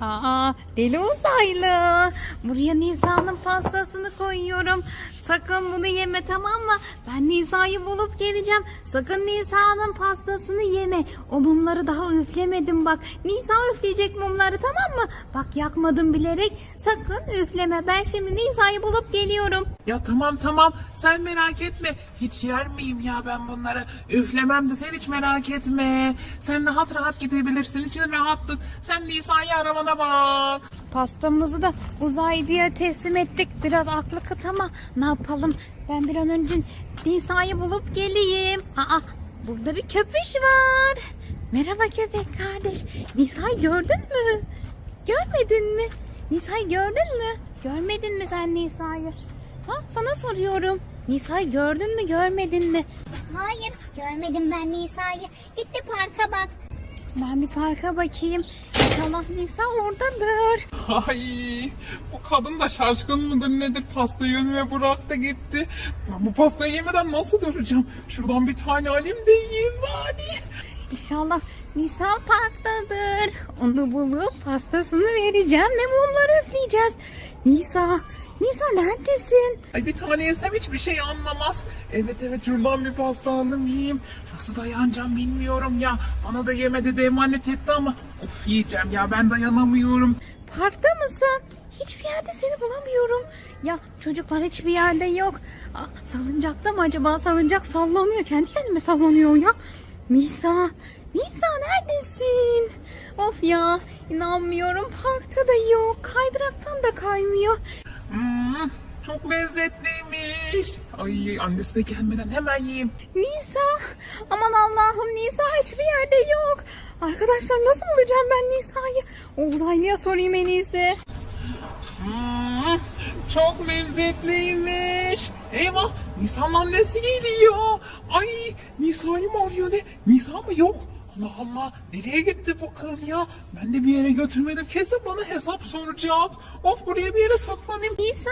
Aa, deli uzaylı. Buraya Nisa'nın pastasını koyuyorum. Sakın bunu yeme tamam mı? Ben Nisa'yı bulup geleceğim. Sakın Nisa'nın pastasını yeme. O mumları daha üflemedim bak. Nisa üfleyecek mumları tamam mı? Bak yakmadım bilerek. Sakın üfleme. Ben şimdi Nisa'yı bulup geliyorum. Ya tamam tamam sen merak etme. Hiç yer miyim ya ben bunları? Üflemem de sen hiç merak etme. Sen rahat rahat gidebilirsin. için rahatlık. Sen Nisa'yı aramana bak. Pastamızı da uzaylıya teslim ettik. Biraz aklı kıt ama ne yapalım? Ben bir an önce Nisa'yı bulup geleyim. Aa, burada bir köpüş var. Merhaba köpek kardeş. Nisa'yı gördün mü? Görmedin mi? Nisa'yı gördün mü? Görmedin mi sen Nisa'yı? Ha, sana soruyorum. Nisa'yı gördün mü görmedin mi? Hayır, görmedim ben Nisa'yı. Git bir parka bak. Ben bir parka bakayım. İnşallah Nisa oradadır. Ay bu kadın da şaşkın mıdır nedir pastayı önüme bıraktı gitti. Ben bu pastayı yemeden nasıl duracağım? Şuradan bir tane alayım da yiyeyim bari. İnşallah Nisa parktadır. Onu bulup pastasını vereceğim ve mumları üfleyeceğiz. Nisa, Nisa neredesin? Ay bir tane yesem hiçbir şey anlamaz. Evet evet şuradan bir pasta alayım yiyeyim. Nasıl dayanacağım bilmiyorum ya. Bana da yemedi de emanet etti ama. Of yiyeceğim ya ben dayanamıyorum. Parkta mısın? Hiçbir yerde seni bulamıyorum. Ya çocuklar hiçbir yerde yok. Aa, salıncakta mı acaba? Salıncak sallanıyor. Kendi kendime sallanıyor ya. Nisa, Nisa neredesin? Of ya inanmıyorum. Parkta da yok. Kaydıraktan da kaymıyor. Hmm, çok lezzetliymiş. Ay annesi de gelmeden hemen yiyeyim. Nisa! Aman Allah'ım Nisa hiçbir yerde yok. Arkadaşlar nasıl bulacağım ben Nisa'yı? Uzaylıya sorayım en iyisi. Hmm, çok lezzetliymiş. Eyvah Nisan'ın annesi geliyor. Ay Nisa'yı mı arıyor ne? Nisa mı yok? Allah Allah nereye gitti bu kız ya? Ben de bir yere götürmedim. Kesin bana hesap soracak. Of buraya bir yere saklanayım. Nisa!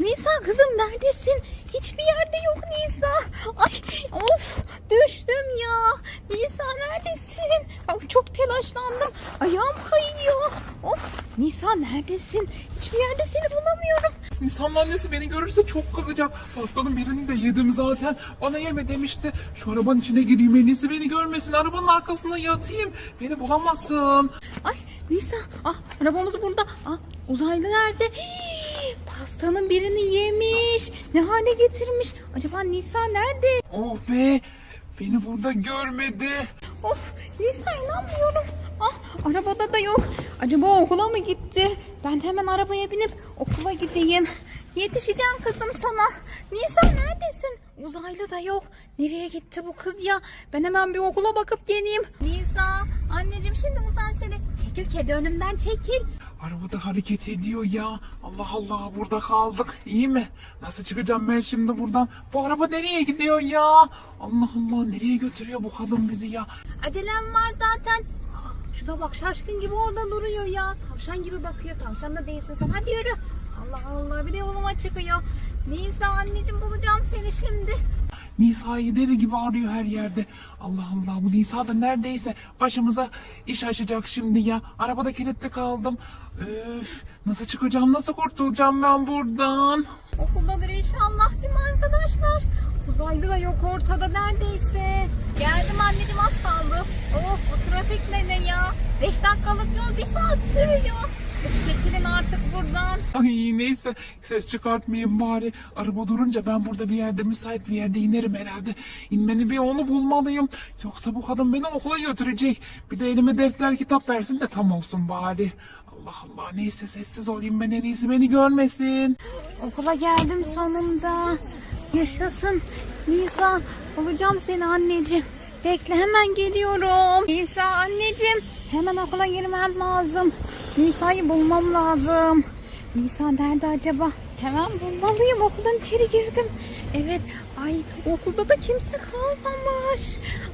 Nisa kızım neredesin? Hiçbir yerde yok Nisa. Ay of düştüm ya. Nisa neredesin? Ay, çok telaşlandım. Ayağım kayıyor. Of Nisa neredesin? Hiçbir yerde seni bulamıyorum. Nisan'ın annesi beni görürse çok kızacak. Pastanın birini de yedim zaten. Bana yeme demişti. Şu arabanın içine gireyim en iyisi beni görmesin. Arabanın arkasına yatayım. Beni bulamazsın. Ay Nisa, ah arabamız burada. Ah uzaylı nerede? Hii, pastanın birini yemiş. Ne hale getirmiş? Acaba Nisa nerede? Oh be. Beni burada görmedi. Of Nisa inanmıyorum. Ah arabada da yok. Acaba okula mı gitti? Ben hemen arabaya binip okula gideyim. Yetişeceğim kızım sana. Nisa neredesin? Uzaylı da yok. Nereye gitti bu kız ya? Ben hemen bir okula bakıp geleyim. Nisa anneciğim şimdi uzan seni. Çekil kedi önümden çekil. Arabada hareket ediyor ya. Allah Allah burada kaldık. İyi mi? Nasıl çıkacağım ben şimdi buradan? Bu araba nereye gidiyor ya? Allah Allah nereye götürüyor bu kadın bizi ya? Acelem var zaten. Şuna bak şaşkın gibi orada duruyor ya. Tavşan gibi bakıyor. Tavşan da değilsin sen. Hadi yürü. Allah Allah bir de yoluma çıkıyor. Neyse anneciğim bulacağım seni şimdi. Nisa'yı deli gibi arıyor her yerde. Allah Allah bu Nisa da neredeyse başımıza iş açacak şimdi ya. Arabada kilitli kaldım. Öf nasıl çıkacağım nasıl kurtulacağım ben buradan? Okuldadır inşallah değil mi arkadaşlar? Uzaylı da yok ortada neredeyse. Geldim anneciğim az kaldı. Oh bu trafik ne ne ya? 5 dakikalık yol bir saat sürüyor. Çekilin artık buradan. Ay neyse ses çıkartmayayım bari. Araba durunca ben burada bir yerde müsait bir yerde inerim herhalde. İnmeni bir onu bulmalıyım. Yoksa bu kadın beni okula götürecek. Bir de elime defter kitap versin de tam olsun bari. Allah Allah neyse sessiz olayım ben en iyisi beni görmesin. Okula geldim sonunda. Yaşasın. Nisa bulacağım seni anneciğim. Bekle hemen geliyorum. Nisa anneciğim hemen okula girmem lazım. Nisa'yı bulmam lazım. Nisa nerede acaba? Hemen bulmalıyım okuldan içeri girdim. Evet ay okulda da kimse kalmamış.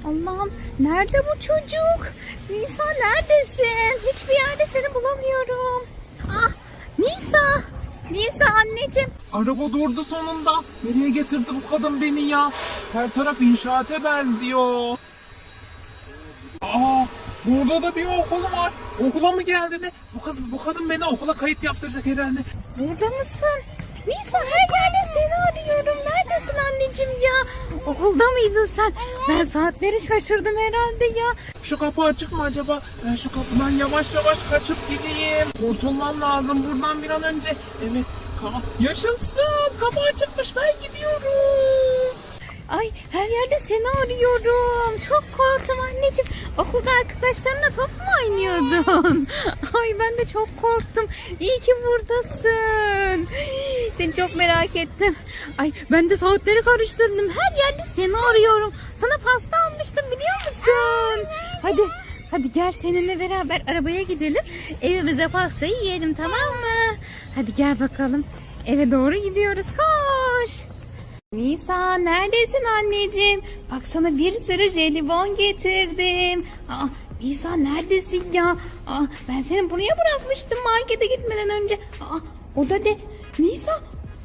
Allah'ım nerede bu çocuk? Nisa neredesin? Hiçbir yerde seni bulamıyorum. Ah Nisa. Nisa anneciğim. Araba durdu sonunda. Nereye getirdi bu kadın beni ya? Her taraf inşaata benziyor. Aa, Burada da bir okul var. Okula mı geldi ne? Bu kız bu kadın beni okula kayıt yaptıracak herhalde. Burada mısın? Nisa her yerde seni arıyorum. Neredesin anneciğim ya? Okulda mıydın sen? Ben saatleri şaşırdım herhalde ya. Şu kapı açık mı acaba? Ben şu kapıdan yavaş yavaş kaçıp gideyim. Kurtulmam lazım buradan bir an önce. Evet. Ka- Yaşasın. Kapı açıkmış ben gidiyorum. Ay her yerde seni arıyorum. Çok korktum anneciğim. Okulda arkadaşlarınla top mu oynuyordun? Ay ben de çok korktum. İyi ki buradasın. Seni çok merak ettim. Ay ben de saatleri karıştırdım. Her yerde seni arıyorum. Sana pasta almıştım biliyor musun? Hadi Hadi gel seninle beraber arabaya gidelim. Evimize pastayı yiyelim tamam mı? Hadi gel bakalım. Eve doğru gidiyoruz. Koş. Nisa neredesin anneciğim? Bak sana bir sürü jelibon getirdim. Aa, Nisa neredesin ya? Aa, ben seni buraya bırakmıştım markete gitmeden önce. Aa, o da de. Nisa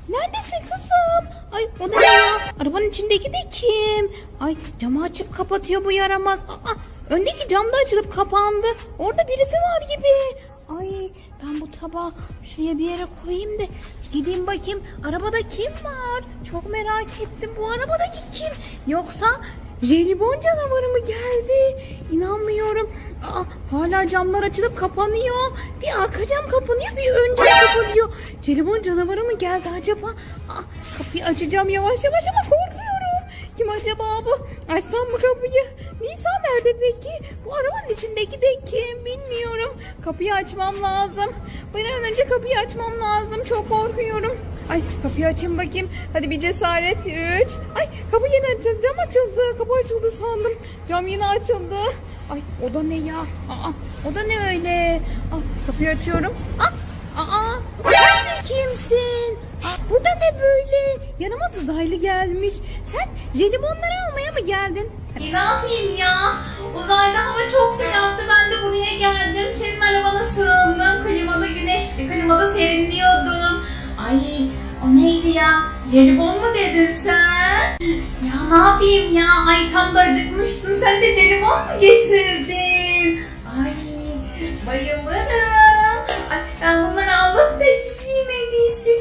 neredesin kızım? Ay o da ne ya? Arabanın içindeki de kim? Ay camı açıp kapatıyor bu yaramaz. Aa, öndeki cam da açılıp kapandı. Orada birisi var gibi. Ay ben bu tabağı şuraya bir yere koyayım da gideyim bakayım arabada kim var? Çok merak ettim bu arabadaki kim? Yoksa jelibon canavarı mı geldi? İnanmıyorum. Aa, hala camlar açılıp kapanıyor. Bir arka cam kapanıyor bir ön cam kapanıyor. Jelibon canavarı mı geldi acaba? Aa, kapıyı açacağım yavaş yavaş ama korkuyorum. Kim acaba bu? Açsam mı kapıyı? Nisa nerede peki? Bu arabanın içindeki de kim bilmiyorum. Kapıyı açmam lazım. Bir an önce kapıyı açmam lazım. Çok korkuyorum. Ay kapıyı açayım bakayım. Hadi bir cesaret. Üç. Ay kapı yine açıldı. Cam açıldı. Kapı açıldı sandım. Cam yine açıldı. Ay o da ne ya? Aa, o da ne öyle? Ah, kapıyı açıyorum. Ah, aa, sen de kimsin? Aa, bu da ne böyle? Yanıma uzaylı gelmiş. Sen jelibonları almaya mı geldin? Ne yapayım ya? Uzayda hava çok sıcaktı. Ben de buraya geldim. Senin arabana sığındım. Klimalı güneşti. Klimalı serinliyordum. Ay o neydi ya? Jelibon mu dedin sen? Ya ne yapayım ya? Ay tam da acıkmıştım. Sen de jelibon mu getirdin? Ay bayılırım. Ay, ben bunları alıp da yiyeyim.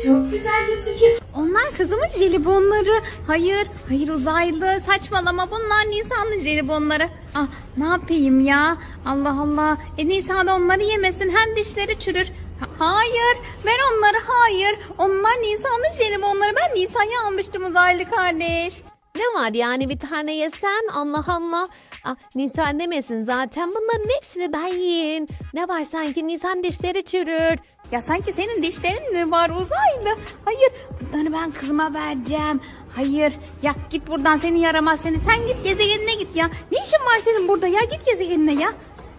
Çok güzel gözüküyor. Onlar kızımın jelibonları. Hayır, hayır uzaylı. Saçmalama bunlar Nisan'ın jelibonları. Ah ne yapayım ya? Allah Allah. E Nisan da onları yemesin. Hem dişleri çürür. Ha- Hayır, ver onları hayır. Onlar Nisan'ın jelibonları. Ben Nisan'ya almıştım uzaylı kardeş. Ne var yani bir tane yesen Allah Allah. Ah, Nisan demesin zaten bunların hepsini ben yiyin. Ne var sanki Nisan dişleri çürür. Ya sanki senin dişlerin mi var uzaylı? Hayır bunları ben kızıma vereceğim. Hayır ya git buradan seni yaramaz seni. Sen git gezegenine git ya. Ne işin var senin burada ya git gezegenine ya.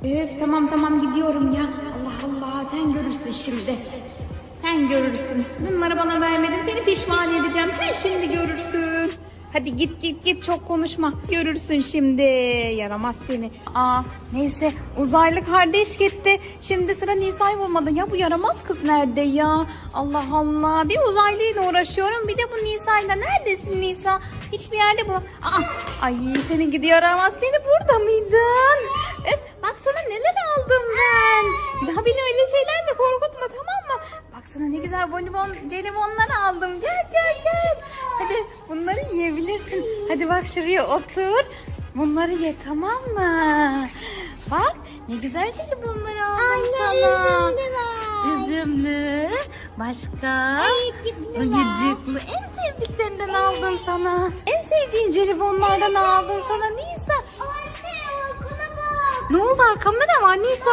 Öf tamam tamam gidiyorum ya. Allah Allah sen görürsün şimdi. Sen görürsün. Bunları bana vermedin seni pişman edeceğim. Sen şimdi görürsün. Hadi git git git çok konuşma. Görürsün şimdi. Yaramaz seni. Aa neyse uzaylı kardeş gitti. Şimdi sıra Nisa'yı bulmadı. Ya bu yaramaz kız nerede ya? Allah Allah. Bir uzaylıyla uğraşıyorum. Bir de bu Nisa'yla. Neredesin Nisa? Hiçbir yerde bu. Aa, ay seni gidiyor yaramaz. Seni burada mıydın? Öf, bak sana neler aldım ben. Daha beni öyle şeylerle korkutma tamam mı? Bak sana ne güzel bonibon, jelibonlar aldım. Gel gel gel. Hadi bunları yiyebilirsin. Hadi bak şuraya otur. Bunları ye tamam mı? Bak ne güzel jelibonlar aldım sana. Üzümlü. Başka? Ayıcıklı. En sevdiklerinden aldım sana. En sevdiğin jelibonlardan aldım sana Nisa. Ne oldu arkamda ne var Nisa?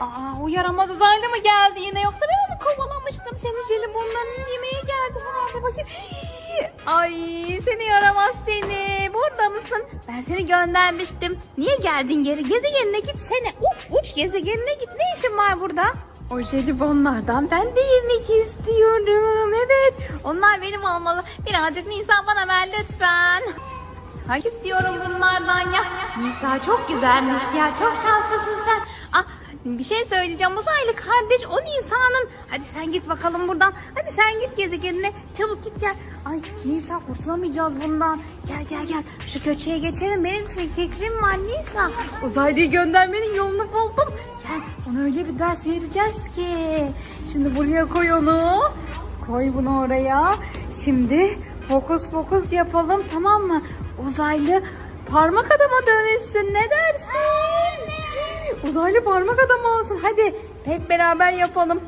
Aa o yaramaz uzaylı mı geldi yine yoksa ben. Jelibonlarını yemeye geldi herhalde bakayım. Ay seni yaramaz seni. Burada mısın? Ben seni göndermiştim. Niye geldin geri? Gezegenine gitsene. Uç uç gezegenine git. Ne işin var burada? O jelibonlardan ben de yemek istiyorum. Evet onlar benim olmalı. Birazcık Nisan bana ver lütfen. Ay istiyorum bunlardan ya. Nisa çok güzelmiş ya. Çok şanslısın sen. Ah bir şey söyleyeceğim. Uzaylı kardeş o Nisa'nın. Hadi sen git bakalım buradan. Hadi sen git gezegenine. Çabuk git gel. Ay Nisa kurtulamayacağız bundan. Gel gel gel. Şu köşeye geçelim. Benim fikrim var Nisa. Uzaylıyı göndermenin yolunu buldum. Gel ona öyle bir ders vereceğiz ki. Şimdi buraya koy onu. Koy bunu oraya. Şimdi fokus fokus yapalım tamam mı? Uzaylı parmak adama dönüşsün ne dersin? Uzaylı parmak adam olsun hadi hep beraber yapalım.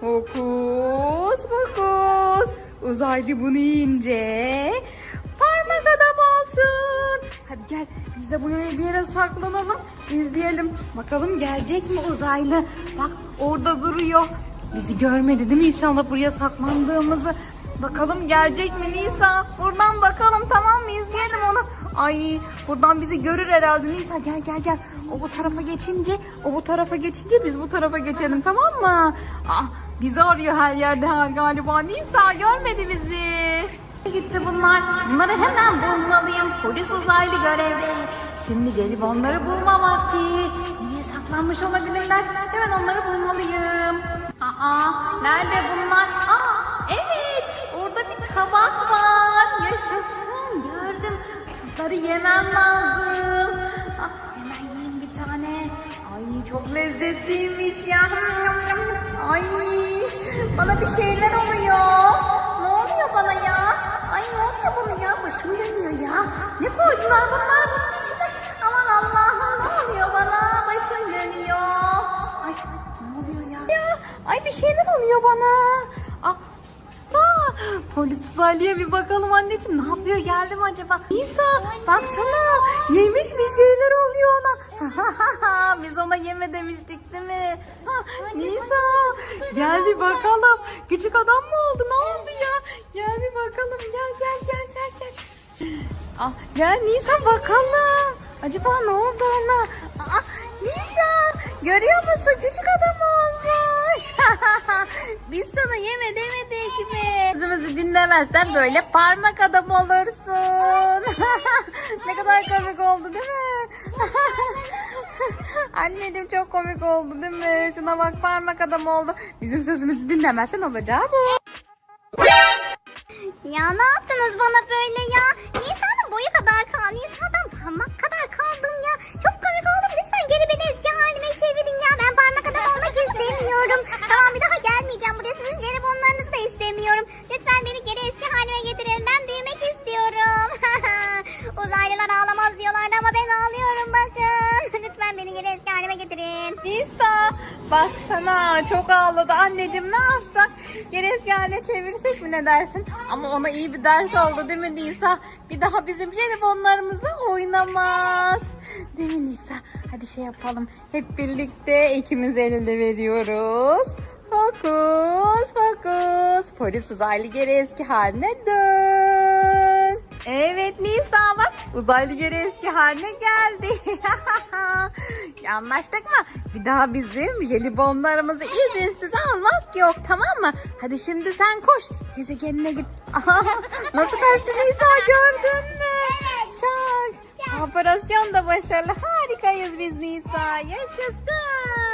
Fokus fokus. Uzaylı bunu yiyince parmak adam olsun. Hadi gel biz de buraya bir yere saklanalım. İzleyelim. Bakalım gelecek mi uzaylı? Bak orada duruyor. Bizi görmedi değil mi inşallah buraya saklandığımızı? Bakalım gelecek mi Nisa? Buradan bakalım tamam mı? İzleyelim onu. Ay buradan bizi görür herhalde Nisa gel gel gel. O bu tarafa geçince, o bu tarafa geçince biz bu tarafa geçelim tamam mı? Ah bizi arıyor her yerde ha, galiba. Nisa görmedi bizi. Gitti bunlar. Bunları hemen bulmalıyım. Polis uzaylı görevde. Şimdi gelip onları bulma vakti. Niye saklanmış olabilirler? Hemen onları bulmalıyım. Aa, nerede bunlar? Aa, evet. Orada bir tabak var. Yaşasın. Gördüm. Bunları yemem lazım. Ah, hemen yiyeyim bir tane. Ay çok lezzetliymiş ya. Ay bana bir şeyler oluyor. Ne oluyor bana ya? Ay ne oluyor bana ya? Başım dönüyor ya. Ne koydular bunlar bunun içine? Aman Allah'ım ne oluyor bana? Başım dönüyor. Ay ne oluyor ya? ya ay bir şeyler oluyor bana. Polis uzaylıya bir bakalım anneciğim. Ne yapıyor? Geldi mi acaba? Nisa baksana. Yemiş bir şeyler oluyor ona. Biz ona yeme demiştik değil mi? Nisa gel bir bakalım. Küçük adam mı oldu? Ne oldu ya? Gel bir bakalım. Gel gel gel gel gel. Ah, gel Nisa bakalım. Acaba ne oldu ona? Aa, Nisa görüyor musun? Küçük adam olmuş. Biz sana yeme demedik mi? Sözümüzü dinlemezsen böyle parmak adam olursun. ne kadar komik oldu değil mi? Anneciğim çok komik oldu değil mi? Şuna bak parmak adam oldu. Bizim sözümüzü dinlemezsen olacağı bu. Ya ne yaptınız bana böyle baksana çok ağladı. Anneciğim ne yapsak? Haline çevirsek mi ne dersin? Ama ona iyi bir ders oldu değil mi Nisa? Bir daha bizim jelibonlarımızla oynamaz. Değil mi Nisa? Hadi şey yapalım. Hep birlikte ikimiz elinde veriyoruz. Fokus fokus. Polis uzaylı geri eski haline dön Evet Nisa bak uzaylı geri eski haline geldi. Anlaştık mı? Bir daha bizim jelibonlarımızı izinsiz almak yok tamam mı? Hadi şimdi sen koş gezegenine git. Nasıl kaçtı Nisa gördün mü? Çok. Operasyon da başarılı. Harikayız biz Nisa. Yaşasın.